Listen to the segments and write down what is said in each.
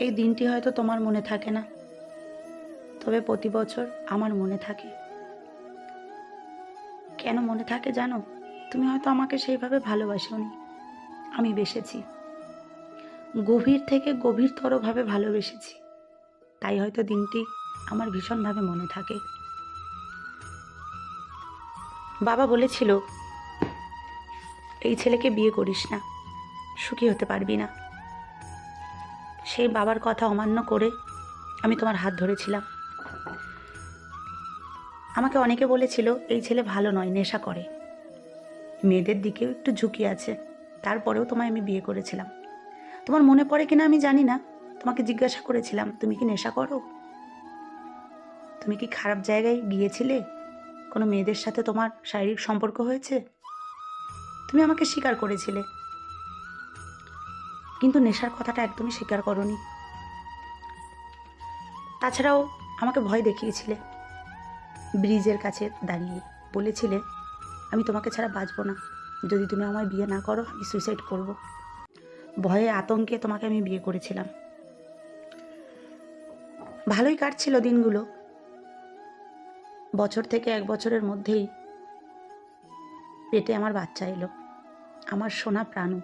এই দিনটি হয়তো তোমার মনে থাকে না। তবে প্রতি বছর আমার মনে থাকে। কেন মনে থাকে জানো? তুমি হয়তো আমাকে সেইভাবে ভালোবাসোনি। আমি বেসেছি। গভীর থেকে গভীরতরভাবে ভালোবেসেছি। তাই হয়তো দিনটি আমার ভীষণভাবে মনে থাকে। বাবা বলেছিল, এই ছেলেকে বিয়ে করিস না। সুখী হতে পারবি না। সেই বাবার কথা অমান্য করে আমি তোমার হাত ধরেছিলাম। আমাকে অনেকে বলেছিল, এই ছেলে ভালো নয়, নেশা করে। মেয়েদের দিকেও একটু ঝুঁকি আছে, তারপরেও তোমায় আমি বিয়ে করেছিলাম। তোমার মনে পড়ে কিনা আমি জানি না, তোমাকে জিজ্ঞাসা করেছিলাম, তুমি কি নেশা করো? তুমি কি খারাপ জায়গায় গিয়েছিলে? কোনো মেয়েদের সাথে তোমার শারীরিক সম্পর্ক হয়েছে? তুমি আমাকে স্বীকার করেছিলে। কিন্তু নেশার কথাটা একদমই স্বীকার করনি। তাছাড়াও আমাকে ভয় দেখিয়েছিলে। ব্রিজের কাছে দাঁড়িয়ে বলেছিলে, আমি তোমাকে ছাড়া বাঁচবো না। যদি তুমি আমায় বিয়ে না করো, আমি সুইসাইড করব। ভয়ে আতঙ্কে তোমাকে আমি বিয়ে করেছিলাম। ভালোই কাটছিল দিনগুলো। বছর থেকে এক বছরের মধ্যেই পেটে আমার বাচ্চা এলো। আমার সোনা প্রাণু।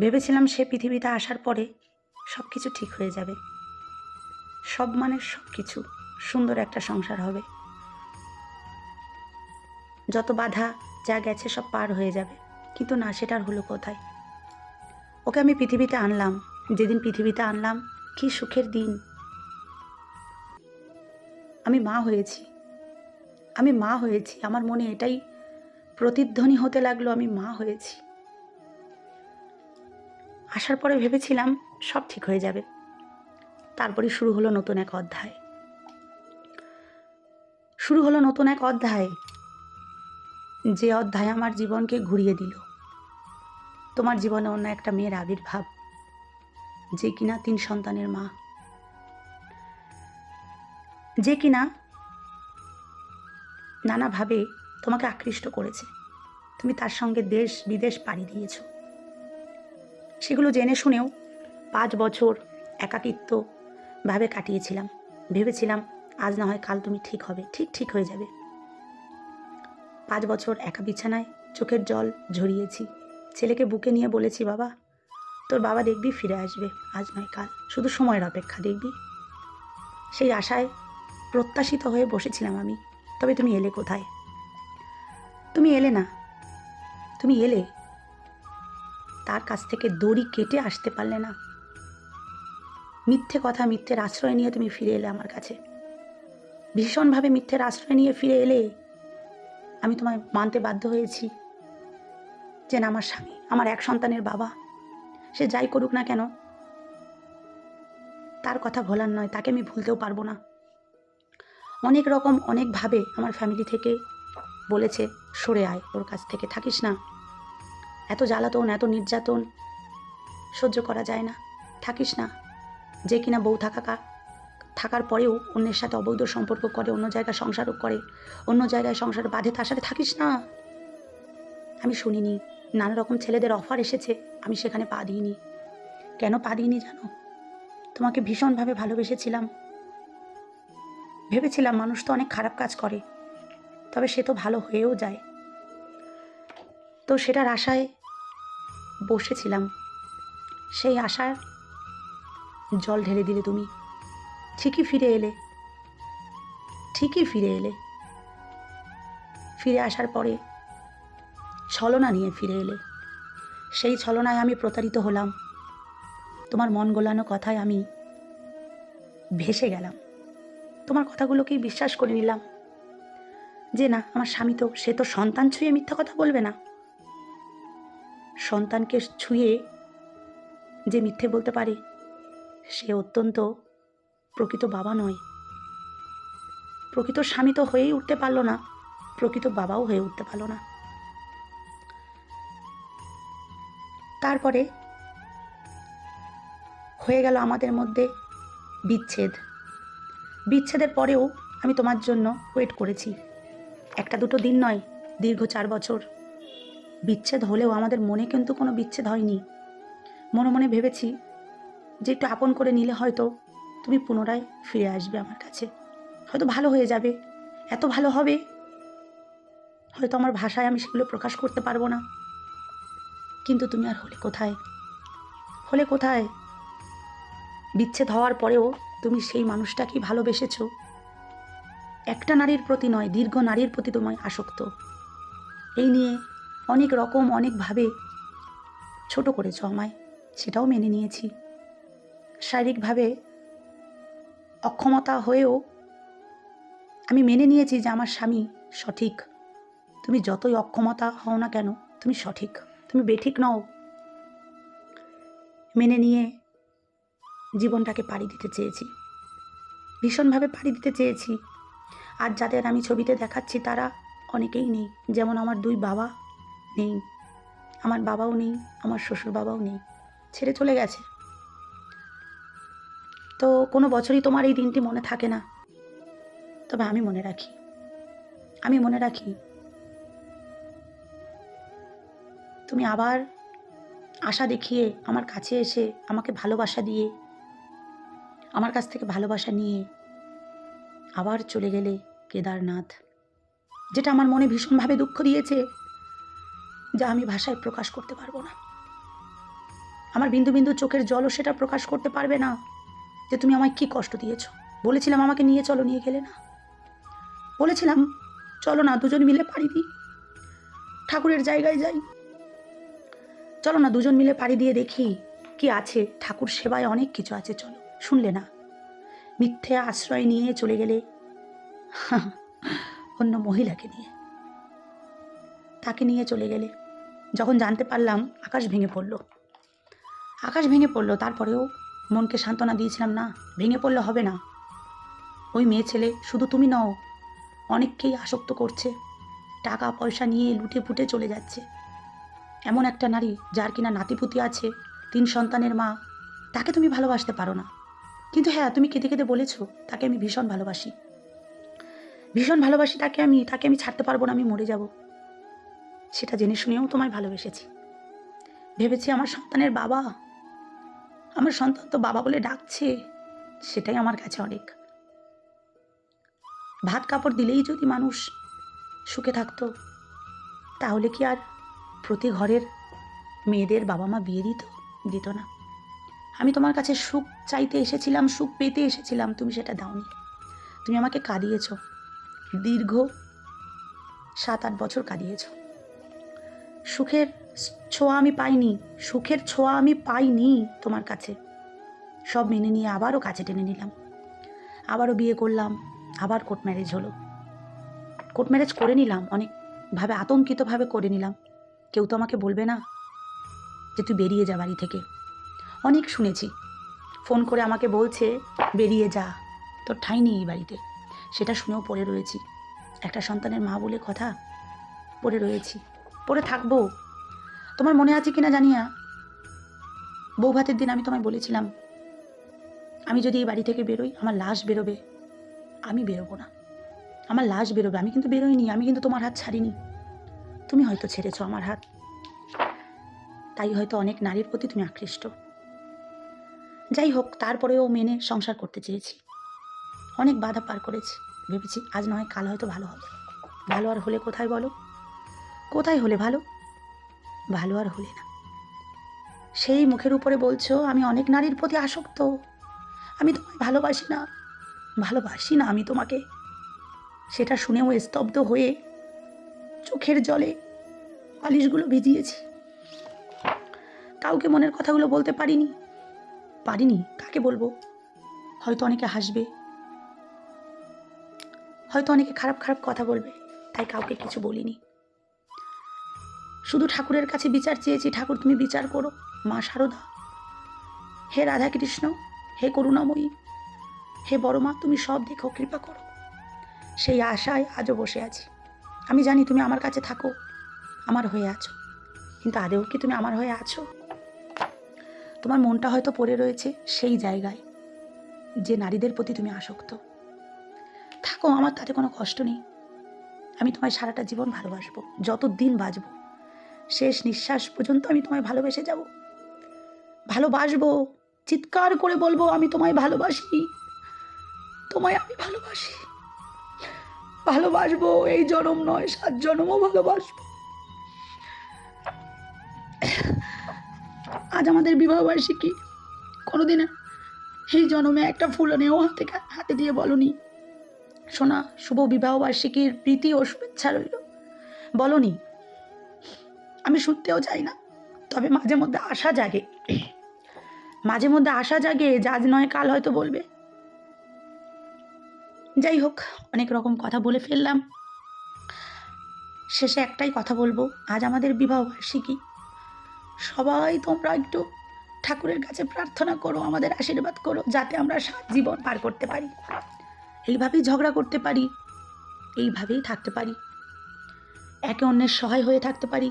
ভেবেছিলাম সে পৃথিবীতে আসার পরে সব কিছু ঠিক হয়ে যাবে। সব মানে সব কিছু সুন্দর একটা সংসার হবে। যত বাধা যা গেছে সব পার হয়ে যাবে। কিন্তু না সেটার হলো কোথায়? ওকে আমি পৃথিবীতে আনলাম। যেদিন পৃথিবীতে আনলাম, কি সুখের দিন। আমি মা হয়েছি। আমি মা হয়েছি। আমার মনে এটাই প্রতিধ্বনি হতে লাগল, আমি মা হয়েছি। আসার পরে ভেবেছিলাম সব ঠিক হয়ে যাবে। তারপরে শুরু হলো নতুন এক অধ্যায়। শুরু হলো নতুন এক অধ্যায়। যে অধ্যায় আমার জীবনকে ঘুরিয়ে দিল। তোমার জীবনে অন্য একটা মেয়ের আবির্ভাব, যে কিনা তিন সন্তানের মা। যে কিনা নানাভাবে তোমাকে আকৃষ্ট করেছে। তুমি তার সঙ্গে দেশ বিদেশ পাড়ি দিয়েছ। সেগুলো জেনে শুনেও পাঁচ বছর একাকিত্ব ভাবে কাটিয়েছিলাম। ভেবেছিলাম, আজ না হয় কাল তুমি ঠিক হবে, ঠিক ঠিক হয়ে যাবে। পাঁচ বছর একা বিছানায় চোখের জল ঝরিয়েছি। ছেলেকে বুকে নিয়ে বলেছি, বাবা, তোর বাবা দেখবি ফিরে আসবে, আজ নয় কাল। শুধু সময়ের অপেক্ষা, দেখবি? সেই আশায় প্রত্যাশিত হয়ে বসেছিলাম আমি। তবে তুমি এলে কোথায়? তুমি এলে না। তুমি এলে তার কাছ থেকে দড়ি কেটে আসতে পারলে না। মিথ্যে কথা, মিথ্যের আশ্রয় নিয়ে তুমি ফিরে এলে আমার কাছে। ভীষণভাবে মিথ্যের আশ্রয় নিয়ে ফিরে এলে আমি তোমায় মানতে বাধ্য হয়েছি। যে আমার স্বামী, আমার এক সন্তানের বাবা, সে যাই করুক না কেন, তার কথা ভোলার নয়, তাকে আমি ভুলতেও পারব না। অনেক রকম, অনেকভাবে আমার ফ্যামিলি থেকে বলেছে, সরে আয়, ওর কাছ থেকে থাকিস না। এত জ্বালাতন, এত নির্যাতন সহ্য করা যায় না। থাকিস না। যে কিনা বউ থাকা থাকার পরেও অন্যের সাথে অবৈধ সম্পর্ক করে, অন্য জায়গায় সংসারও করে, অন্য জায়গায় সংসার বাঁধে, তার সাথে থাকিস না। আমি শুনিনি। নানা রকম ছেলেদের অফার এসেছে। আমি সেখানে পা দিইনি। কেন পা দিইনি জানো? তোমাকে ভীষণভাবে ভালোবেসেছিলাম। ভেবেছিলাম মানুষ তো অনেক খারাপ কাজ করে। তবে সে তো ভালো হয়েও যায়। তো সেটার আশায় বসেছিলাম। সেই আশার জল ঢেলে দিলে তুমি। ঠিকই ফিরে এলে। ঠিকই ফিরে এলে। ফিরে আসার পরে ছলনা নিয়ে ফিরে এলে। সেই ছলনায় আমি প্রতারিত হলাম। তোমার মন গোলানো কথায় আমি ভেসে গেলাম। তোমার কথাগুলোকেই বিশ্বাস করে নিলাম। যে না, আমার স্বামী তো, সে তো সন্তান ছুঁয়ে মিথ্যা কথা বলবে না। সন্তানকে ছুঁয়ে যে মিথ্যে বলতে পারে, সে অত্যন্ত প্রকৃত বাবা নয়। প্রকৃত স্বামী তো হয়েই উঠতে পারল না, প্রকৃত বাবাও হয়ে উঠতে পারল না। তারপরে হয়ে গেল আমাদের মধ্যে বিচ্ছেদ। বিচ্ছেদের পরেও আমি তোমার জন্য ওয়েট করেছি। একটা দুটো দিন নয়, দীর্ঘ চার বছর। বিচ্ছেদ হলেও আমাদের মনে কিন্তু কোনো বিচ্ছেদ হয়নি। মনে মনে ভেবেছি যে একটু আপন করে নিলে হয়তো তুমি পুনরায় ফিরে আসবে আমার কাছে। হয়তো ভালো হয়ে যাবে। এত ভালো হবে? হয়তো আমার ভাষায় আমি সেগুলো প্রকাশ করতে পারব না। কিন্তু তুমি আর হলে কোথায়? হলে কোথায়? বিচ্ছেদ হওয়ার পরেও তুমি সেই মানুষটাকেই ভালোবেসেছো। একটা নারীর প্রতি নয়, দীর্ঘ নারীর প্রতি তোমায় আসক্ত। এই নিয়ে অনেক রকম, অনেকভাবে ছোট করেছ আমায়, সেটাও মেনে নিয়েছি। শারীরিকভাবে অক্ষমতা হয়েও আমি মেনে নিয়েছি যে আমার স্বামী সঠিক। তুমি যতই অক্ষমতা হও না কেন, তুমি সঠিক। তুমি বেঠিক নও। মেনে নিয়ে জীবনটাকে পাড়ি দিতে চেয়েছি। ভীষণভাবে পাড়ি দিতে চেয়েছি। আর যাদের আমি ছবিতে দেখাচ্ছি, তারা অনেকেই নেই। যেমন আমার দুই বাবা নেই। আমার বাবাও নেই, আমার শ্বশুর বাবাও নেই। ছেড়ে চলে গেছে। তো কোনো বছরই তোমার এই দিনটি মনে থাকে না। তবে আমি মনে রাখি। আমি মনে রাখি, তুমি আবার আশা দেখিয়ে আমার কাছে এসে আমাকে ভালোবাসা দিয়ে, আমার কাছ থেকে ভালোবাসা নিয়ে আবার চলে গেলে কেদারনাথ, যেটা আমার মনে ভীষণভাবে দুঃখ দিয়েছে। যা আমি ভাষায় প্রকাশ করতে পারব না। আমার বিন্দু বিন্দু চোখের জলও সেটা প্রকাশ করতে পারবে না যে তুমি আমায় কি কষ্ট দিয়েছ। বলেছিলাম আমাকে নিয়ে চলো, নিয়ে গেলে না। বলেছিলাম, চলো না, দুজন মিলে পাড়ি দিই। ঠাকুরের জায়গায় যাই। চলো না, দুজন মিলে পাড়ি দিয়ে দেখি কি আছে। ঠাকুর সেবায় অনেক কিছু আছে, চলো, শুনলে না। মিথ্যে আশ্রয় নিয়ে চলে গেলে অন্য মহিলাকে নিয়ে। তাকে নিয়ে চলে গেলে। যখন জানতে পারলাম আকাশ ভেঙে পড়ল। আকাশ ভেঙে পড়ল, তারপরেও মনকে সান্ত্বনা দিয়েছিলাম, না, ভেঙে পড়লে হবে না। ওই মেয়ে ছেলে, শুধু তুমি নও, অনেককেই আসক্ত করছে। টাকা, পয়সা নিয়ে লুটে ফুটে চলে যাচ্ছে। এমন একটা নারী যার কিনা নাতিপুতি আছে, তিন সন্তানের মা, তাকে তুমি ভালোবাসতে পারো না। কিন্তু হ্যাঁ তুমি কেঁদে কেঁদে বলেছ, তাকে আমি ভীষণ ভালোবাসি। ভীষণ ভালোবাসি তাকে আমি তাকে আমি ছাড়তে পারব না, আমি মরে যাব। সেটা জেনে শুনেও তোমায় ভালোবেসেছি। ভেবেছি আমার সন্তানের বাবা, আমার সন্তান তো বাবা বলে ডাকছে, সেটাই আমার কাছে অনেক। ভাত কাপড় দিলেই যদি মানুষ সুখে থাকতো, তাহলে কি আর প্রতি ঘরের মেয়েদের বাবা মা বিয়ে দিত? দিত না। আমি তোমার কাছে সুখ চাইতে এসেছিলাম, সুখ পেতে এসেছিলাম, তুমি সেটা দাওনি। তুমি আমাকে কাঁদিয়েছ। দীর্ঘ সাত আট বছর কাঁদিয়েছ। সুখের ছোঁয়া আমি পাইনি, সুখের ছোঁয়া আমি পাইনি তোমার কাছে। সব মেনে নিয়ে আবারও কাছে টেনে নিলাম। আবারও বিয়ে করলাম, আবার কোর্ট ম্যারেজ হলো। কোর্ট ম্যারেজ করে নিলাম, অনেকভাবে আতঙ্কিতভাবে করে নিলাম। কেউ তো আমাকে বলবে না যে তুই বেরিয়ে যা বাড়ি থেকে। অনেক শুনেছি, ফোন করে আমাকে বলছে, বেরিয়ে যা, তোর ঠাঁই নেই এই বাড়িতে। সেটা শুনেও পড়ে রয়েছি। একটা সন্তানের মা বলে কথা, পড়ে রয়েছি। পড়ে থাকব। তোমার মনে আছে কিনা জানি না বউ ভাতের দিন আমি তোমায় বলেছিলাম, আমি যদি এই বাড়ি থেকে বেরোই, আমার লাশ বেরোবে। আমি বেরোবো না। আমার লাশ বেরোবে। আমি কিন্তু বেরোইনি, আমি কিন্তু তোমার হাত ছাড়িনি। তুমি হয়তো ছেড়েছো আমার হাত। তাই হয়তো অনেক নারীর প্রতি তুমি আকৃষ্ট। যাই হোক, তারপরেও মেনে সংসার করতে চেয়েছি। অনেক বাধা পার করেছি। ভেবেছি আজ নয়, কাল হয়তো ভালো হবে। ভালো আর হলে কোথায় বলো? কোথায় হলে ভালো? ভালো আর হলে না। সেই মুখের উপরে বলছো, আমি অনেক নারীর প্রতি আসক্ত। আমি তোমায় ভালোবাসি না। ভালোবাসি না আমি তোমাকে। সেটা শুনেও স্তব্ধ হয়ে চোখের জলে পালিশগুলো ভিজিয়েছি। কাউকে মনের কথাগুলো বলতে পারিনি। পারিনি, কাকে বলব? হয়তো অনেকে হাসবে। হয়তো অনেকে খারাপ খারাপ কথা বলবে, তাই কাউকে কিছু বলিনি। শুধু ঠাকুরের কাছে বিচার চেয়েছি, ঠাকুর তুমি বিচার করো। মা শারদা হে রাধা কৃষ্ণ হে করুণাময়ী, হে বড় মা তুমি সব দেখো, কৃপা করো। সেই আশায় আজও বসে আছি। আমি জানি তুমি আমার কাছে থাকো, আমার হয়ে আছো। কিন্তু আদেও কি তুমি আমার হয়ে আছো? তোমার মনটা হয়তো পড়ে রয়েছে সেই জায়গায়, যে নারীদের প্রতি তুমি আসক্ত। থাকো আমার, তাতে কোনো কষ্ট নেই। আমি তোমায় সারাটা জীবন ভালোবাসবো যত দিন বাঁচবো। শেষ নিঃশ্বাস পর্যন্ত আমি তোমায় ভালোবেসে যাব। ভালোবাসবো, চিৎকার করে বলব, আমি তোমায় ভালোবাসি। তোমায় আমি ভালোবাসি। ভালোবাসবো, এই জনম নয়, সাত জনমও ভালোবাসবো। আজ আমাদের বিবাহ বার্ষিকী। কোনোদিন এই জনমে একটা ফুল নেও হাতে হাতে দিয়ে বলনি। শোনা শুভ বিবাহ বার্ষিকীর প্রীতি ও শুভেচ্ছা রইল। বলনি আমি শুনতেও চাই না। তবে মাঝে মধ্যে আশা জাগে। মাঝে মধ্যে আশা জাগে যে আজ নয় কাল হয়তো বলবে। যাই হোক, অনেক রকম কথা বলে ফেললাম। শেষে একটাই কথা বলব, আজ আমাদের বিবাহ বার্ষিকী। সবাই তোমরা একটু ঠাকুরের কাছে প্রার্থনা করো, আমাদের আশীর্বাদ করো, যাতে আমরা সাত জীবন পার করতে পারি। এইভাবেই ঝগড়া করতে পারি, এইভাবেই থাকতে পারি। একে অন্যের সহায় হয়ে থাকতে পারি।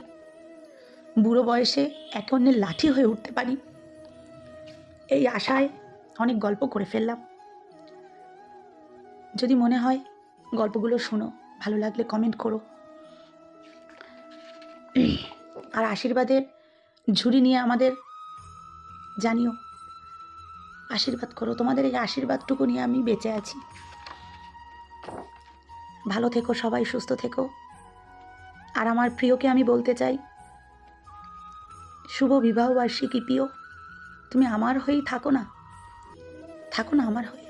বুড়ো বয়সে একে অন্যের লাঠি হয়ে উঠতে পারি। এই আশায় অনেক গল্প করে ফেললাম। যদি মনে হয় গল্পগুলো শোনো, ভালো লাগলে কমেন্ট করো। আর আশীর্বাদের ঝুড়ি নিয়ে আমাদের জানিও। আশীর্বাদ করো, তোমাদের এই আশীর্বাদটুকু নিয়ে আমি বেঁচে আছি। ভালো থেকো সবাই, সুস্থ থেকো। আর আমার প্রিয়কে আমি বলতে চাই শুভ বিবাহবার্ষিকী প্রিয়। তুমি আমার হয়েই থাকো না। থাকো না আমার হয়ে।